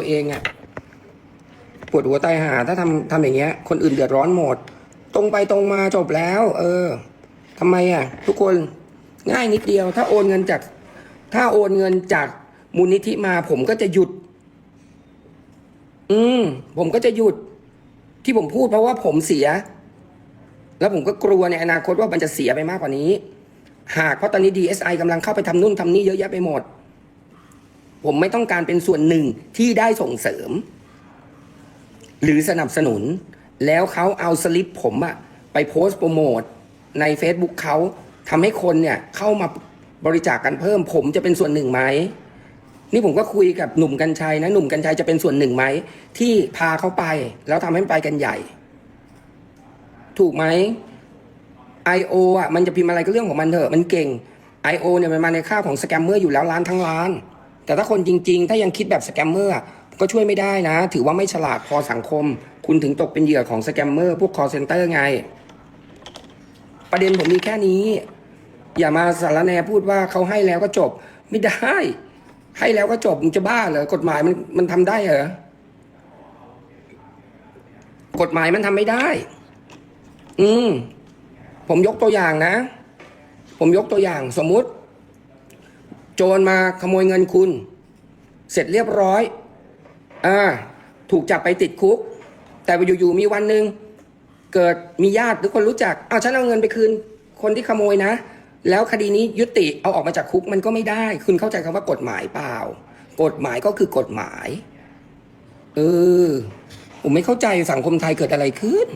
ตัวเองอะปวดหัวตายหา ถ้าทำทำอย่างเงี้ย คนอื่นเดือดร้อนหมด ตรงไปตรงมาจบแล้ว เออทำไมอะทุกคนง่ายนิดเดียว ถ้าโอนเงินจาก ถ้าโอนเงินจากมูลนิธิมาผมก็จะหยุด อืม ผมก็จะหยุด ที่ผมพูดเพราะว่าผมเสีย แล้วผมก็กลัวในอนาคตว่ามันจะเสียไปมากกว่านี้ หากเพราะตอนนี้ DSI กำลังเข้าไปทำนู่นทำนี่เยอะแยะไปหมด ผมไม่ต้องการเป็นส่วนหนึ่งที่ได้ส่งเสริม หรือสนับสนุน แล้วเขาเอาสลิปผมอะไปโพสต์โปรโมทใน Facebook เขาทำให้คนเนี่ยเข้ามาบริจาคกันเพิ่ม ผมจะเป็นส่วนหนึ่งไหมนี่ผมก็คุยกับหนุ่มกัญชัยนะหนุ่มกัญชัยจะเป็นส่วนหนึ่งไหมที่พาเขาไป แล้วทำให้ไปกันใหญ่ ถูกไหม I.O. อะมันจะพิมพ์อะไรก็เรื่องของมันเถอะ มันเก่ง I.O. เนี่ยมันมาในค่าของสแกมเมอร์อยู่แล้วล้านทั้งล้าน แต่ถ้าคนจริง ๆ ถ้ายังคิดแบบสแกมเมอร์ก็ช่วยไม่ได้นะ ถือว่าไม่ฉลาดพอสังคม คุณถึงตกเป็นเหยื่อของสแกมเมอร์พวก call center ไง ประเด็นผมมีแค่นี้ อย่ามาสารแนพูดว่าเขาให้แล้วก็จบ ไม่ได้ ให้แล้วก็จบมึงจะบ้าเหรอกฎหมายมันมันทำได้เหรอกฎหมายมันทำไม่ได้ อืมผมยกตัวอย่างนะ ผมยกตัวอย่างสมมุติ โจรมาขโมยเงินคุณ เสร็จเรียบร้อยอ่าถูกจับไปติดคุก แต่อยู่ๆมีวันหนึ่งเกิดมีญาติหรือคนรู้จักเอาฉันเอาเงินไปคืน คนที่ขโมยนะ แล้วคดีนี้ยุติเอาออกมาจากคุกมันก็ไม่ได้ คุณเข้าใจคำว่ากฎหมายเปล่า กฎหมายก็คือกฎหมายเออผมไม่เข้าใจสังคมไทยเกิดอะไรขึ้น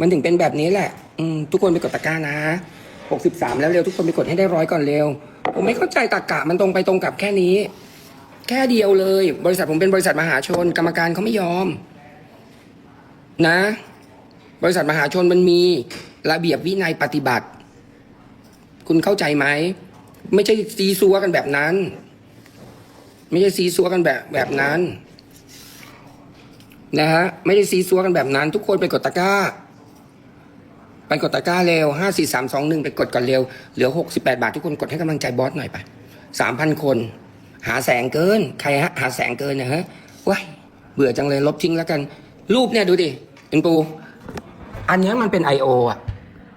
มันถึงเป็นแบบนี้แหละ อืมทุกคนไปกดตะกร้านะ หกสิบสามแล้วเร็วทุกคนไปกดให้ได้ร้อยก่อนเร็ว ผมไม่เข้าใจตรกกะมันตรงไปตรงกับแค่นี้ แค่เดียวเลย บริษัทผมเป็นบริษัทมหาชน กรรมการเขาไม่ยอม นะ บริษัทมหาชนมันมีระเบียบวินัยปฏิบัติ คุณเข้าใจไหม ไม่ใช่ซีซัวกันแบบนั้น ไม่ใช่ซีซัวกันแบบแบบนั้น นะฮะ ไม่ได้ซีซัวกันแบบนั้น ทุกคนไปกดตะกร้า ไปกดตะกร้าเร็วห้าสี่สามสองหนึ่งไปกดก่อนเร็ว เหลือหกสิบแปดบาททุกคนกดให้กำลังใจบอสหน่อยไปสามพันคน หาแสงเกิน ใครฮะหาแสงเกินนะฮะว้ายเบื่อจังเลยลบทิ้งแล้วกัน รูปเนี่ยดูดิเป็นปู อันนี้มันเป็น I.O. อะ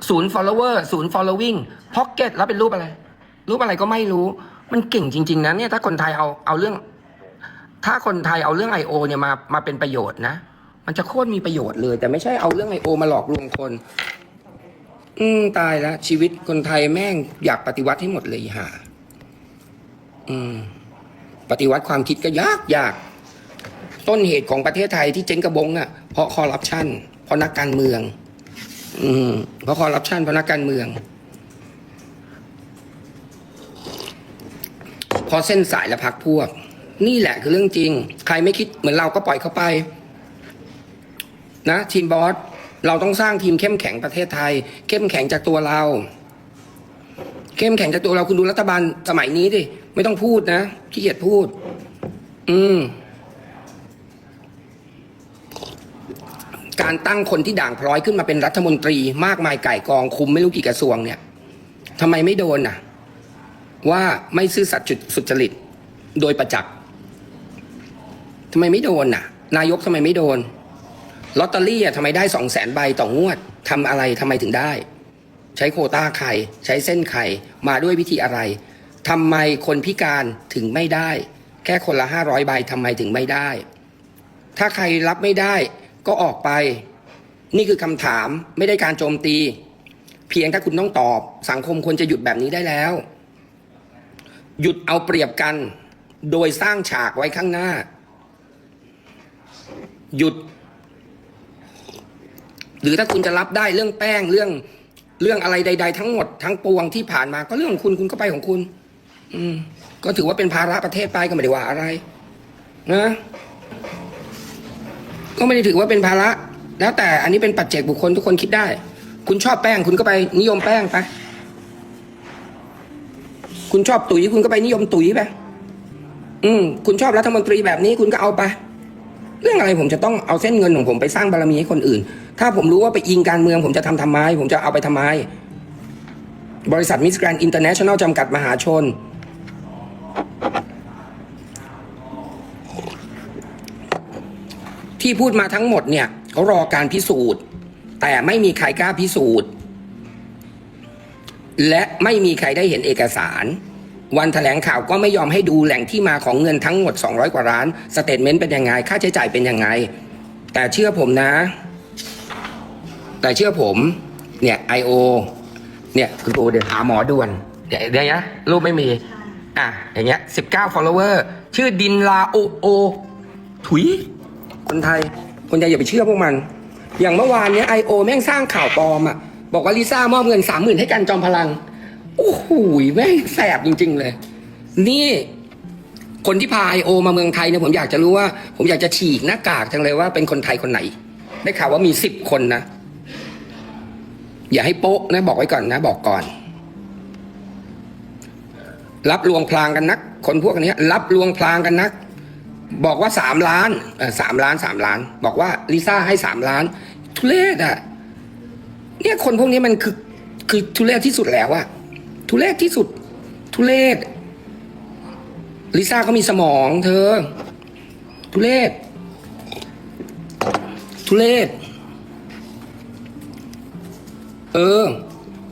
ศูนย์ follower ศูนย์ following pocket แล้วเป็นรูปอะไร รูปอะไรก็ไม่รู้ มันเก่งจริง ๆนะเนี่ยถ้าคนไทยเอาเอาเรื่อง ถ้าคนไทยเอาเรื่อง I.O. เนี่ยมามาเป็นประโยชน์นะ มันจะโคตรมีประโยชน์เลย แต่ไม่ใช่เอาเรื่อง I.O. มาหลอกลวงคน อืมตายแล้วชีวิตคนไทยแม่งอยากปฏิวัติให้หมดเลยห่าอืม ปฏิวัติความคิดก็ยากยาก ต้นเหตุของประเทศไทยที่เจ๊งกระบงอะ เพราะคอร์รัปชันเพราะนักการเมือง อืม เพราะคอร์รัปชันเพราะนักการเมืองเพราะเส้นสายและพักพวก นี่แหละคือเรื่องจริง ใครไม่คิดเหมือนเราก็ปล่อยเขาไป นะทีมบอส เราต้องสร้างทีมเข้มแข็งประเทศไทย เข้มแข็งจากตัวเรา เข้มแข็งจากตัวเราคุณดูรัฐบาลสมัยนี้ดิไม่ต้องพูดนะขี้เกียจพูด อืม การตั้งคนที่ด่างพร้อยขึ้นมาเป็นรัฐมนตรี มากมายไก่กองคุมไม่รู้กี่กระทรวงเนี่ยทำไมไม่โดนน่ะ ว่าไม่ซื่อสัตย์จุดสุจริต โดยประจักษ์ทำไมไม่โดนน่ะ นายกทำไมไม่โดน ลอตเตอรี่อะทำไมได้สองแสนใบต่องวดทำอะไรทำไมถึงได้ ใช้โคต้าไข่ใช้เส้นไข่มาด้วยวิธีอะไรทำไมคนพิการถึงไม่ได้ แค่คนละห้าร้อยใบทำไมถึงไม่ได้ ถ้าใครรับไม่ได้ก็ออกไป นี่คือคำถามไม่ได้การโจมตี เพียงถ้าคุณต้องตอบสังคมควรจะหยุดแบบนี้ได้แล้ว หยุดเอาเปรียบกัน โดยสร้างฉากไว้ข้างหน้า หยุด หรือถ้าคุณจะรับได้เรื่องแป้งเรื่องเรื่องอะไรใด ๆ ทั้งหมดทั้งปวงที่ผ่านมาก็เรื่องของคุณคุณก็ไปของคุณ อืม ก็ถือว่าเป็นภาระประเทศไปก็ไม่ได้ว่าอะไร นะก็ไม่ได้ถือว่าเป็นภาระ แล้วแต่อันนี้เป็นปัจเจกบุคคลทุกคนคิดได้ คุณชอบแป้งคุณก็ไปนิยมแป้งไป คุณชอบตุ๋ยคุณก็ไปนิยมตุ๋ยไป อืม คุณชอบรัฐมนตรีแบบนี้คุณก็เอาไป เรื่องอะไรผมจะต้องเอาเส้นเงินของผมไปสร้างบารมีให้คนอื่น ถ้าผมรู้ว่าไปอิงการเมือง ผมจะทำทำไม ผมจะเอาไปทำไม บริษัทมิสแกรนอินเตอร์เนชั่นแนลจำกัดมหาชน ที่พูดมาทั้งหมดเนี่ยเขารอการพิสูจน์ แต่ไม่มีใครกล้าพิสูจน์ และไม่มีใครได้เห็นเอกสาร วันแถลงข่าวก็ไม่ยอมให้ดูแหล่งที่มาของเงินทั้งหมด 200 กว่าล้าน สเตทเมนต์เป็นยังไง ค่าใช้จ่ายเป็นยังไง แต่เชื่อผมนะ แต่เชื่อผมเนี่ย I.O. เนี่ยคุณดูเดี๋ยวหาหมอด่วนเดี๋ยวเดี๋ยวนะรูปไม่มี อะ อย่างเงี้ย19 follower ชื่อดินลาโอโอ ถุย คนไทย คนไทยอย่าไปเชื่อพวกมัน อย่างเมื่อวานเนี้ย I.O. แม่งสร้างข่าวปลอมอะ บอกว่าลิซ่ามอบเงินสามหมื่นให้กันจอมพลัง โอ้โหแม่งแสบจริง ๆ เลย นี่คนที่พา I.O. มาเมืองไทยเนี่ยผมอยากจะรู้ว่า ผมอยากจะฉีกหน้ากากจังเลยว่าเป็นคนไทยคนไหน ได้ข่าวว่ามีสิบคนนะ อย่าให้โป๊ะนะบอกไว้ก่อนนะ บอกก่อน รับลวงพลางกันนัก คนพวกนี้รับลวงพลางกันนัก บอกว่าสามล้านสามล้านสามล้าน บอกว่าลิซ่าให้สามล้าน ทุเรศอะเนี่ยคนพวกนี้มันคือคือทุเรศที่สุดแล้วอะทุเรศที่สุด ทุเรศลิซ่าเขามีสมอง เธอ ทุเรศทุเรศ เออ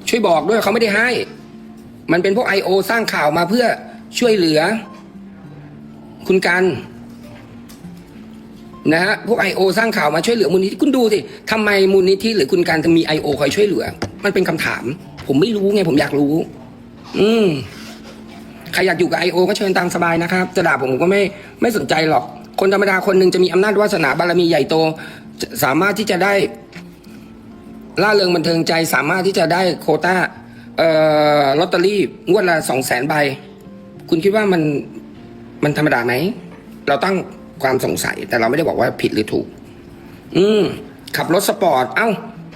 ช่วยบอกด้วยเขาไม่ได้ให้ มันเป็นพวกไอโอสร้างข่าวมาเพื่อช่วยเหลือ คุณกัน นะฮะพวกไอโอสร้างข่าวมาช่วยเหลือมูลนิธิคุณดูสิทำไมมูลนิธิหรือคุณการจะมีไอโอคอยช่วยเหลือ มันเป็นคำถาม ผมไม่รู้ไงผมอยากรู้ อืมใครอยากอยู่กับไอโอก็เชิญตามสบายนะครับ จะด่าผมก็ไม่ไม่สนใจหรอก คนธรรมดาคนหนึ่งจะมีอำนาจวาสนาบารมีใหญ่โต สามารถที่จะได้ ล่าเริงบันเทิงใจสามารถที่จะได้โควต้าเอ่อลอตเตอรี่งวดละสองแสนใบ คุณคิดว่ามันมันธรรมดาไหม เราตั้งความสงสัย แต่เราไม่ได้บอกว่าผิดหรือถูก อืม ขับรถสปอร์ต เอ้า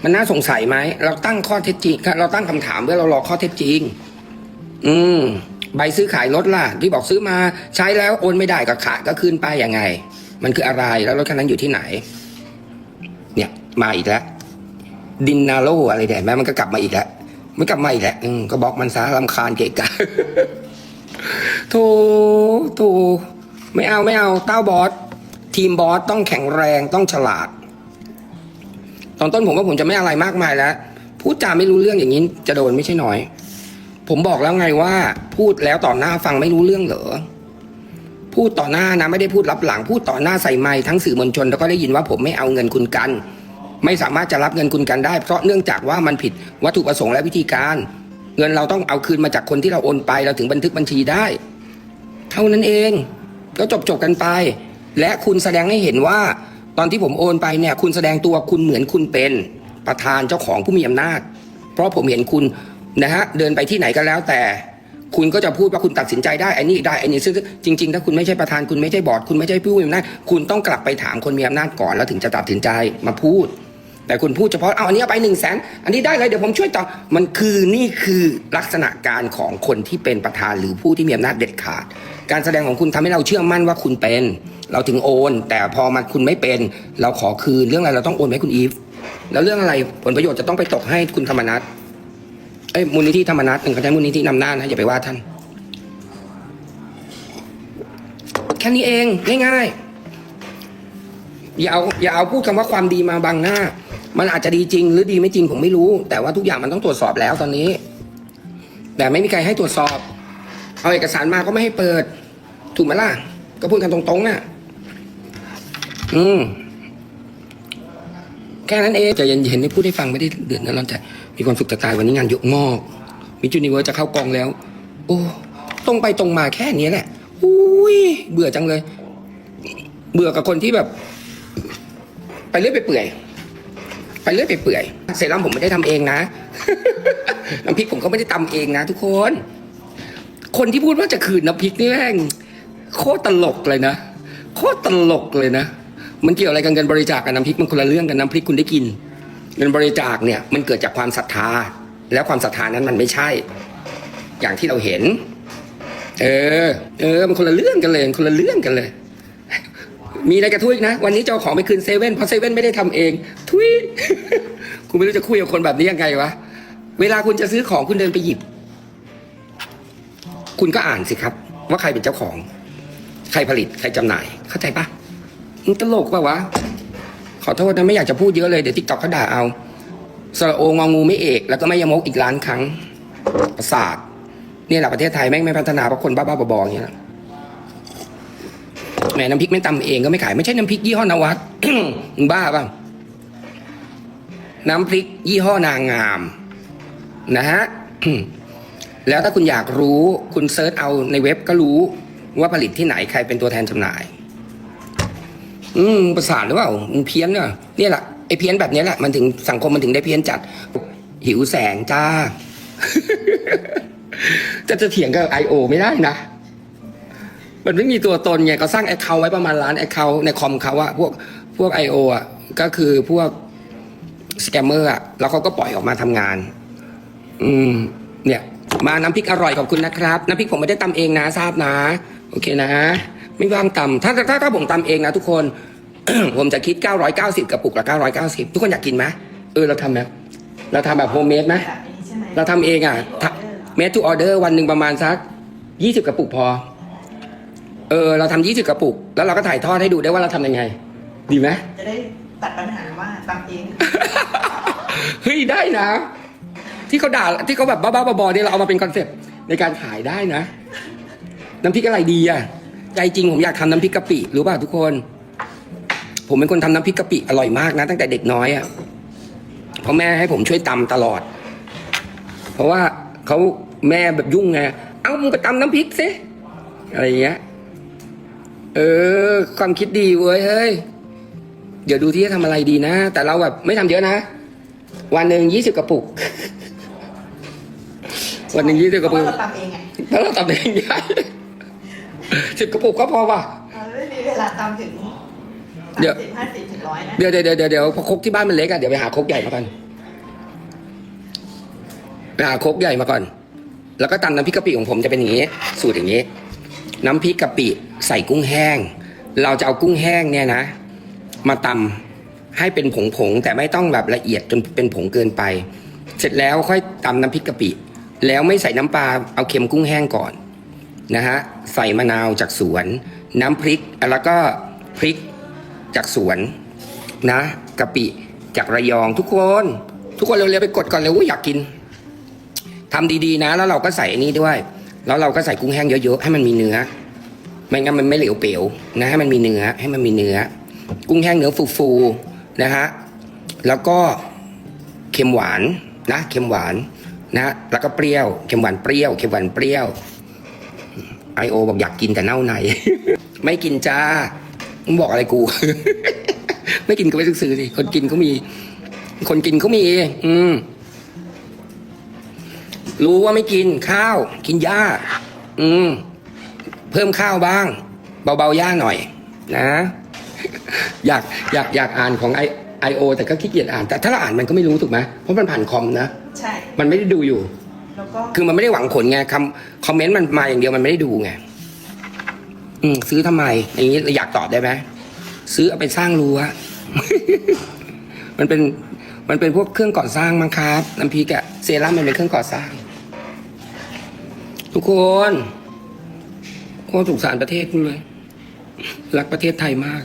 มันน่าสงสัยไหม เราตั้งข้อเท็จจริงเราตั้งคำถามเพื่อเรารอข้อเท็จจริง อืม ใบซื้อขายรถล่ะ ที่บอกซื้อมาใช้แล้วโอนไม่ได้ก็ขายก็คืนไปยังไง มันคืออะไรแล้วรถคันนั้นอยู่ที่ไหน เนี่ย มาอีกแล้ว ดินนาโรอะไรแดดแม่มันก็กลับมาอีกแล้วมันกลับมาอีกแล้วก็บอกมันซะลำคาญเกะกะโถโถไม่เอาไม่เอาเต้าบอสทีมบอสต้องแข็งแรงต้องฉลาด ตอนต้นผมว่าผมจะไม่อะไรมากมายแล้วพูดจาไม่รู้เรื่องอย่างนี้จะโดนไม่ใช่น้อย ผมบอกแล้วไงว่า พูดแล้วต่อหน้าฟังไม่รู้เรื่องเหรอพูดต่อหน้านะไม่ได้พูดรับหลัง พูดต่อหน้าใส่ไม้ทั้งสื่อมวลชนแล้วก็ได้ยินว่าผมไม่เอาเงินคุณกัน ไม่สามารถจะรับเงินคุณกันได้ เพราะเนื่องจากว่ามันผิดวัตถุประสงค์และวิธีการ เงินเราต้องเอาคืนมาจากคนที่เราโอนไปเราถึงบันทึกบัญชีได้ เท่านั้นเองก็จบจบกันไป และคุณแสดงให้เห็นว่า ตอนที่ผมโอนไปเนี่ย คุณแสดงตัวคุณเหมือนคุณเป็นประธานเจ้าของผู้มีอำนาจ เพราะผมเห็นคุณนะฮะเดินไปที่ไหนก็แล้วแต่คุณก็จะพูดว่าคุณตัดสินใจได้ไอ้นี่ได้ไอ้นี่ซึ่งจริงๆ ถ้าคุณไม่ใช่ประธานคุณไม่ใช่บอร์ดคุณไม่ใช่ผู้มีอำนาจคุณต้องกลับไปถามคนมีอำนาจก่อนแล้วถึงจะตัดสินใจมาพูด แต่คุณพูดเฉพาะเอาอันนี้เอาไปหนึ่งแสนอันนี้ได้เลยเดี๋ยวผมช่วยต่อมันคือนี่คือลักษณะการของคนที่เป็นประธานหรือผู้ที่มีอำนาจเด็ดขาด การแสดงของคุณทำให้เราเชื่อมั่นว่าคุณเป็น เราถึงโอน แต่พอมันคุณไม่เป็น เราขอคืนเรื่องอะไรเราต้องโอนไปให้คุณอีฟแล้วเรื่องอะไรผลประโยชน์จะต้องไปตกให้คุณธรรมนัฐเอ้ยมูลนิธิธรรมนัฐหนึ่งเขาใช้มูลนิธินำหน้านะอย่าไปว่าท่านแค่นี้เองง่ายๆอย่าเอาอย่าเอาพูดคำว่าความดีมาบังหน้า มันอาจจะดีจริงหรือดีไม่จริงผมไม่รู้ แต่ว่าทุกอย่างมันต้องตรวจสอบแล้วตอนนี้ แต่ไม่มีใครให้ตรวจสอบ เอาเอกสารมาก็ไม่ให้เปิด ถูกไหมล่ะ ก็พูดกันตรงๆอะ อืมแค่นั้นเองใจะเย็นๆนี่พูดให้ฟังไม่ได้เดือดนะร้อนใจมีความสุขจะตายวันนี้งานยอะมากมิจูนิเวิร์จะเข้ากองแล้ว โอ้ตรงไปตรงมาแค่นี้แหละอุ้ยเบื่อจังเลย เบื่อกับคนที่แบบ ไปเรื่อยไปเปื่อย ไปเรื่อยไปเปื่อยเซรั่มผมไม่ได้ทำเองนะน้ำพริกผมก็ไม่ได้ตำเองนะ ทุกคน คนที่พูดว่าจะคืนน้ำพริกนี่แม่งโคตรตลกเลยนะโคตรตลกเลยนะมันเกี่ยวอะไรกับเงินบริจาคกับน้ำพริกมันคนละเรื่องกันน้ำพริกคุณได้กิน เงินบริจาคเนี่ยมันเกิดจากความศรัทธา แล้วความศรัทธานั้นมันไม่ใช่ อย่างที่เราเห็น เออ เออมันคนละเรื่องกันเลยคนละเรื่องกันเลย มีอะไรกระทุ้ยนะ วันนี้เจ้าของไปคืนเซเว่นเพราะเซเว่นไม่ได้ทำเอง ทุยคุณไม่รู้จะคุยกับคนแบบนี้ยังไงวะ เวลาคุณจะซื้อของคุณเดินไปหยิบ คุณก็อ่านสิครับ ว่าใครเป็นเจ้าของ ใครผลิตใครจำหน่าย เข้าใจปะมันตลกปะวะ ขอโทษนะไม่อยากจะพูดเยอะเลยเดี๋ยวติ๊กต็อกเขาด่าเอาสระโององูไม่เอก แล้วก็ไม่ยมกอีกล้านครั้งประสาทเนี่ยแหละประเทศไทยแม่งไม่พัฒนาเพราะคนบ้าๆบอๆอย่างเงี้ย แหมน้ำพริกไม่ตำเองก็ไม่ขายไม่ใช่น้ำพริกยี่ห้อนวัดบ้าป่ะน้ำพริกยี่ห้อนางงาม นะฮะแล้วถ้าคุณอยากรู้คุณเซิร์ชเอาในเว็บก็รู้ว่าผลิตที่ไหนใครเป็นตัวแทนจำหน่าย อืมประสาทหรือเปล่ามึงเพี้ยนเนอะเนี่แหละไอ้เพี้ยนแบบนี้แหละมันถึงสังคมมันถึงได้เพี้ยนจัด หิวแสงจ้า จะจะเถียงกับไอโอไม่ได้นะ มันไม่มีตัวตนไงเขาสร้างแอคเคาท์ไว้ประมาณล้านแอคเคาท์ในคอมเขาอะพวกพวกไอโออะก็คือพวกสแกมเมอร์อะแล้วเขาก็ปล่อยออกมาทำงาน อืม เนี่ย มาน้ำพริกอร่อยขอบคุณนะครับ น้ำพริกผมไม่ได้ตำเองนะทราบนะ โอเคนะ ไม่ว่างตำถ้าถ้าถ้าผมตำเองนะทุกคน ผมจะคิด 990กระปุกละ990 ทุกคนอยากกินไหมเออเราทำไหมเราทำแบบโฮมเมดไหมแบบนี้ใช่ไหมเราทำเองอะเม d ทูออเดอร์วันหนึ่งประมาณสักยี่สิบกระปุกพอ เออเราทำยี่สิบกระปุก แล้วเราก็ถ่ายทอดให้ดูได้ว่าเราทำยังไง ดีไหมจะได้ตัดปัญหาว่าตำเองเฮ้ยได้นะ ที่เขาด่าที่เขาแบบบ้าๆบอๆเนี่ยเราเอามาเป็นคอนเซ็ปต์ในการขายได้นะ น้ำพริกอะไรดีอะใจจริงผมอยากทำน้ำพริกกะปิรู้ป่ะทุกคน ผมเป็นคนทำน้ำพริกกะปิอร่อยมากนะ ตั้งแต่เด็กน้อยอะเพราะแม่ให้ผมช่วยตำตลอด เพราะว่าเขาแม่แบบยุ่งไง เอามึงไปตำน้ำพริกสิอะไรอย่างเงี้ย เออ ความคิดดีเว้ยเฮ้ย เดี๋ยวดูที่จะทำอะไรดีนะ แต่เราแบบไม่ทำเยอะนะ วันหนึ่งยี่สิบกระปุก วันหนึ่งยี่สิบกระปุกเพาว่าเราตำเองไงแล้วเราทำเองได้สิบกระปุกก็พอป่ะ เราไม่มีเวลาตำถึงเดี๋ยวสิบห้าสิบถึงร้อยนะเดี๋ยวเดี๋ยวเดี๋ยวเดี๋ยวพอครกที่บ้านมันเล็กอะเดี๋ยวไปหาครกใหญ่มาก่อนไปหาครกใหญ่มาก่อน แล้วก็ตำน้ำพริกกะปิของผมจะเป็นอย่างนี้ สูตรอย่างนี้ น้ำพริกกะปิใส่กุ้งแห้ง เราจะเอากุ้งแห้งเนี่ยนะ มาตำให้เป็นผงๆแต่ไม่ต้องแบบละเอียดจนเป็นผงเกินไป เสร็จแล้วค่อยตำน้ำพริกกะปิ แล้วไม่ใส่น้ำปลาเอาเค็มกุ้งแห้งก่อนนะฮะใส่มะนาวจากสวน น้ำพริกแล้วก็พริกจากสวนนะกะปิจากระยองทุกคน ทุกคนเร็วๆไปกดก่อนเลยว่าอยากกินทำดีๆนะ แล้วเราก็ใส่อันนี้ด้วย แล้วเราก็ใส่กุ้งแห้งเยอะๆให้มันมีเนื้อไม่งั้นมันไม่เหลวเปลวนะให้มันมีเนื้อให้มันมีเนื้อ กุ้งแห้งเนื้อฟูๆนะฮะแล้วก็เค็มหวานนะเค็มหวานนะแล้วก็เปรี้ยวเค็มหวานเปรี้ยวเค็มหวานเปรี้ยวไอโอบอกอยากกินแต่เน่าใน ไม่กินจ้ามึงบอกอะไรกู ไม่กินก็ไปซื้อสิคนกินเขามี คนกินเขามี อืม รู้ว่าไม่กินข้าว กินหญ้า อืม เพิ่มข้าวบ้าง เบาๆหญ้าหน่อย นะ อยากอยากอยากอ่านของไอไอโอแต่ก็ขี้เกียจอ่าน แต่ถ้าเราอ่านมันก็ไม่รู้ถูกไหมเพราะมันผ่านคอมนะ ใช่ มันไม่ได้ดูอยู่ แล้วก็ คือมันไม่ได้หวังผลไงคำคอมเมนต์มันมาอย่างเดียวมันไม่ได้ดูไงอืม ซื้อทำไม อย่างนี้เราอยากตอบได้ไหมซื้อเอาไปสร้างรั้ว มันเป็นมันเป็นพวกเครื่องก่อสร้างมั้งครับน้ำพริกอะเซรั่มมันเป็นเครื่องก่อสร้าง ทุกคนโคตรสงสารประเทศคุณเลย รักประเทศไทยมาก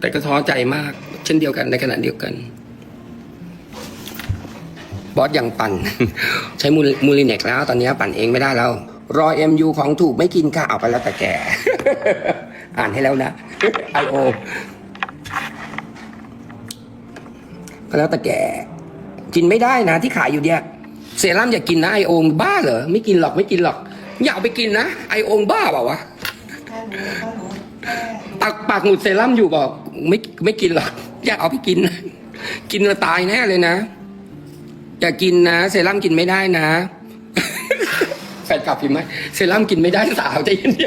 แต่ก็ท้อใจมาก เช่นเดียวกันในขณะเดียวกันบอสยังปั่น ใช้มูลมูลิเน็กแล้ว ตอนนี้ปั่นเองไม่ได้แล้ว รอเอ็มยูของถูกไม่กินค่ะเอาไปแล้วแต่แก อ่านให้แล้วนะไอโอก็แล้วแต่แก กินไม่ได้นะที่ขายอยู่เนี่ย เซรั่มอย่ากินนะไอโอมบ้าเหรอไม่กินหรอกไม่กินหรอก อย่าเอาไปกินนะไอโอมบ้าเปล่าวะแค่รู้แล้วก็รู้แค่รู้ปากปากหมุดเซรั่มอยู่บอกไม่ไม่กินหรอกอยากเอาไปกินนะกินแล้วตายแน่เลยนะ อย่ากินนะเซรั่มกินไม่ได้นะแฟนกลับพิมพ์ไหมเซรั่มกินไม่ได้สาวใจเย็นๆ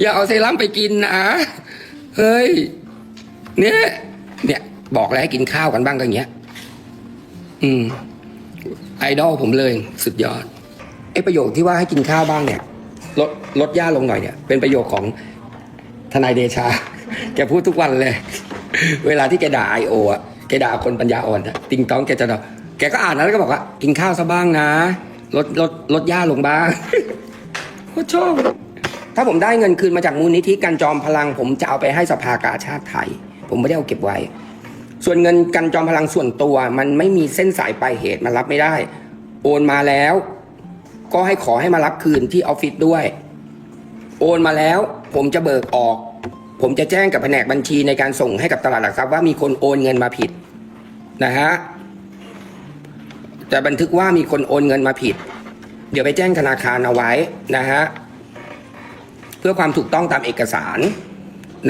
อย่าเอาเซรั่มไปกินนะเฮ้ยเนี่ยเนี่ยบอกแล้วให้กินข้าวกันบ้างก็อย่างเงี้ย อืมไอดอลผมเลยสุดยอดไอประโยคที่ว่าให้กินข้าวบ้างเนี่ยลดลดย่าลงหน่อยเนี่ย เป็นประโยคของทนายเดชา แกพูดทุกวันเลย เวลาที่แกด่าไอโออะแกด่าคนปัญญาอ่อนอะติงต้องแกจะด่าแกก็อ่านนะแล้วก็บอกว่า กินข้าวซะบ้างนะลดลดลดย่าลงบ้างโคตรชอบถ้าผมได้เงินคืนมาจากมูลนิธิการจอมพลัง ผมจะเอาไปให้สภากาชาติไทย ผมไม่ได้เอาเก็บไว้ ส่วนเงินกันจอมพลังส่วนตัวมันไม่มีเส้นสายปลายเหตุมันรับไม่ได้ โอนมาแล้ว ก็ให้ขอให้มารับคืนที่ออฟฟิศด้วย โอนมาแล้ว ผมจะเบิกออก ผมจะแจ้งกับแผนกบัญชีในการส่งให้กับตลาดหลักทรัพย์ว่ามีคนโอนเงินมาผิดนะฮะจะบันทึกว่ามีคนโอนเงินมาผิด เดี๋ยวไปแจ้งธนาคารเอาไว้นะฮะเพื่อความถูกต้องตามเอกสาร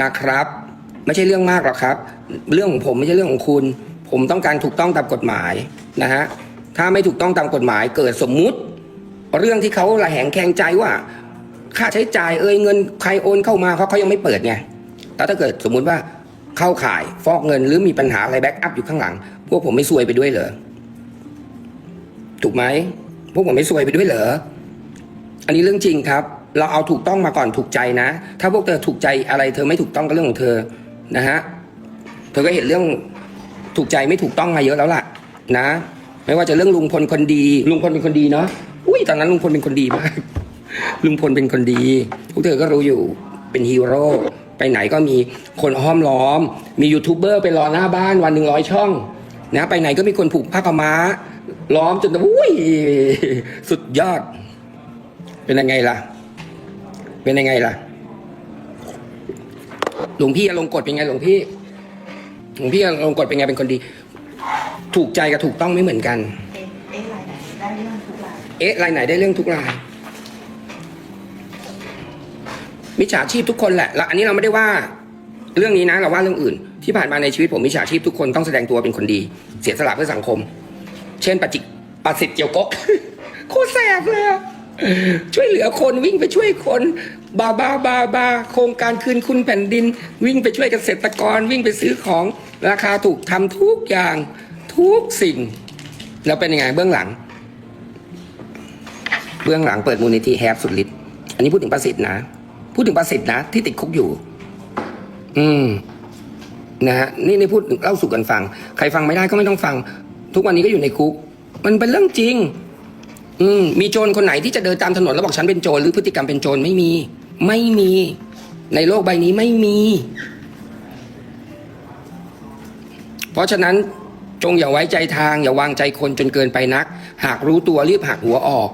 นะครับ ไม่ใช่เรื่องมากหรอกครับ เรื่องของผมไม่ใช่เรื่องของคุณ ผมต้องการถูกต้องตามกฎหมายนะฮะถ้าไม่ถูกต้องตามกฎหมายเกิดสมมุติ เรื่องที่เขาระแหงแคงใจว่า ค่าใช้จ่ายเอ่ยเงินใครโอนเข้ามาเขาเขายังไม่เปิดไงแล้วถ้าเกิดสมมุติว่าเข้าข่ายฟอกเงินหรือมีปัญหาอะไรแบ็กอัพอยู่ข้างหลัง พวกผมไม่ซวยไปด้วยเหรอถูกไหมพวกผมไม่ซวยไปด้วยเหรออันนี้เรื่องจริงครับ เราเอาถูกต้องมาก่อนถูกใจนะ ถ้าพวกเธอถูกใจอะไรเธอไม่ถูกต้องก็เรื่องของเธอ นะฮะเธอก็เห็นเรื่องถูกใจไม่ถูกต้องมาเยอะแล้วล่ะ นะ ไม่ว่าจะเรื่องลุงพลคนดี ลุงพลเป็นคนดีเนาะอุ้ยตอนนั้นลุงพลเป็นคนดีมาก ลุงพลเป็นคนดีพวกเธอก็รู้อยู่เป็นฮีโร่ไปไหนก็มีคนห้อมล้อม มียูทูบเบอร์ไปรอหน้าบ้านวันหนึ่งร้อยช่อง นะ ไปไหนก็มีคนผูกผ้าขาวม้า ล้อมจนอุ้ยสุดยอด เป็นยังไงล่ะ เป็นยังไงล่ะ หลวงพี่อลงกฎเป็นไงหลวงพี่ หลวงพี่อลงกฎเป็นไงเป็นคนดี ถูกใจกับถูกต้องไม่เหมือนกัน เอ๊ะเอ๊ะรายไหนได้เรื่องทุกรายเอ๊ะรายไหนได้เรื่องทุกรายมิจฉาชีพทุกคนแหละแล้วอันนี้เราไม่ได้ว่า เรื่องนี้นะเราว่าเรื่องอื่น ที่ผ่านมาในชีวิตผมมิจฉาชีพทุกคนต้องแสดงตัวเป็นคนดี เสียสละเพื่อสังคม เช่นปฏิปสิทธิ์เกี่ยวกกโคตรแสบเลยอะช่วยเหลือคนวิ่งไปช่วยคน บาบาบาบาโครงการคืนคุณแผ่นดิน วิ่งไปช่วยเกษตรกรวิ่งไปซื้อของราคาถูกทำทุกอย่างทุกสิ่ง แล้วเป็นยังไงเบื้องหลัง เบื้องหลังเปิดมูลนิธิแฮปสุดฤทธิ์อันนี้พูดถึงประสิทธิ์นะ พูดถึงประสิทธิ์นะ ที่ติดคุกอยู่ อืมนะฮะนี่นี่พูดเล่าสู่กันฟัง ใครฟังไม่ได้ก็ไม่ต้องฟัง ทุกวันนี้ก็อยู่ในคุก มันเป็นเรื่องจริง อืมมีโจรคนไหนที่จะเดินตามถนนแล้วบอกฉันเป็นโจรหรือพฤติกรรมเป็นโจรไม่มี ไม่มี ในโลกใบนี้ไม่มี เพราะฉะนั้นจงอย่าไว้ใจทาง อย่าวางใจคนจนเกินไปนัก หากรู้ตัวรีบหักหัวออก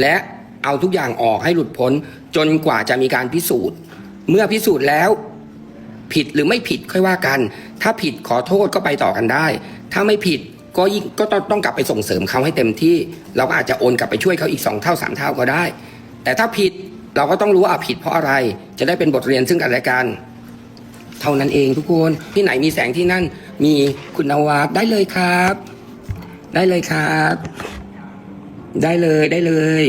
และเอาทุกอย่างออกให้หลุดพ้น จนกว่าจะมีการพิสูจน์ เมื่อพิสูจน์แล้ว ผิดหรือไม่ผิดค่อยว่ากัน ถ้าผิดขอโทษก็ไปต่อกันได้ ถ้าไม่ผิดก็ยิ่งก็ต้องต้องกลับไปส่งเสริมเขาให้เต็มที่ เราก็อาจจะโอนกลับไปช่วยเขาอีกสองเท่าสามเท่าก็ได้ แต่ถ้าผิด เราก็ต้องรู้ว่าผิดเพราะอะไร จะได้เป็นบทเรียนซึ่งกันและกันเท่านั้นเองทุกคนที่ไหนมีแสงที่นั่น มีคุณนวัดได้เลยครับ ได้เลยครับ ได้เลยได้เลย